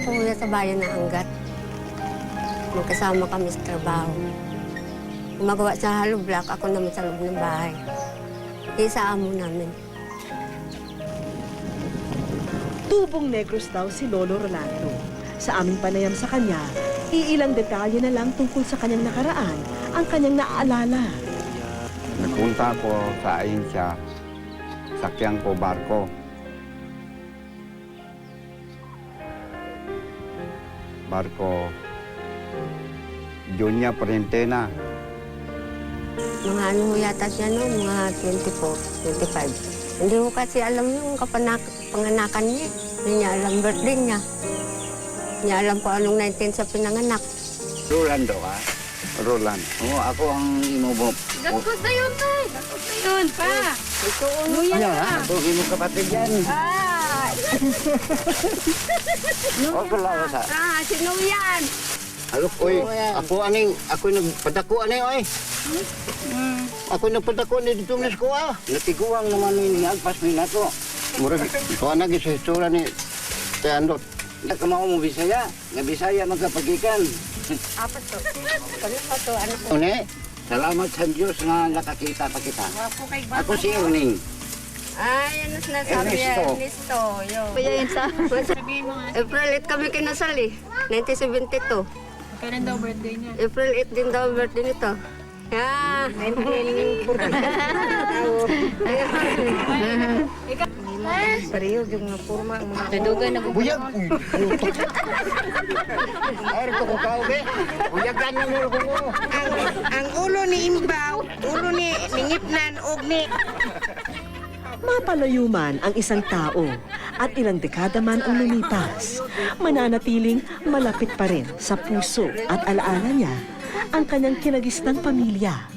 sa bayan ng Angat. Magkasama kami sa trabaho. Gumagawa sa hollow block, ako naman sa loob ng bahay. Isa amo namin. Tubong negros daw si Lolo Rolando. Sa aming panayam sa kanya, iilang detalye na lang tungkol sa kanyang nakaraan ang kanyang naaalala. Nagpunta ko sa ahensya, sakyan ko barko. Barko, Junya Parentena. Mga ano ho yata siya noon, mga 24, 25. Hindi ko kasi alam yung kapanak panganakan niya. Hindi niya alam birthday niya. Hindi niya alam kung anong 19 sa pinanganak. Rolando ka? Roland. Oo, ako ang imubo. Dakot na yun, tay. Dakot na yun, pa. Ito, Ano na. ha? Ako mo kapatid yan. Ah, Okay lang sa. ah, sino yan? Halo, oy. Ako aning, ako nagpadako aning, oy. Ako nagpadako ni dito na ko ah. Natiguang naman ni agpas mi nato. Murag ko na gi sa istorya ni Teandot. Ka mo Bisaya. Nga Bisaya magkapagikan. apat to. Pa to? Ano po? Une, salamat sa Diyos nga nakakita pa kita. Ako si Uning. Ay, ano sinasabi Ernesto. yan? Ernesto. Yo. Kuya yun sa... Sabihin mo nga. April 8 kami kinasal eh. 1972. Kailan daw birthday niya? April 8 din daw birthday nito. Yeah. Pareho yung mga forma. Dadugan na Buyag! Ay, ito ko kao, be. Buyagan na mo ko ang, ang ulo ni Imbaw, ulo ni ni Mapalayo man ang isang tao at ilang dekada man ang lumipas, mananatiling malapit pa rin sa puso at alaala niya ang kanyang kinagisnang pamilya.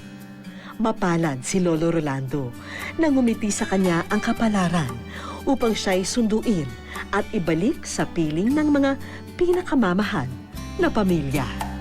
Mapalad si Lolo Rolando na ngumiti sa kanya ang kapalaran upang siya'y sunduin at ibalik sa piling ng mga pinakamamahal na pamilya.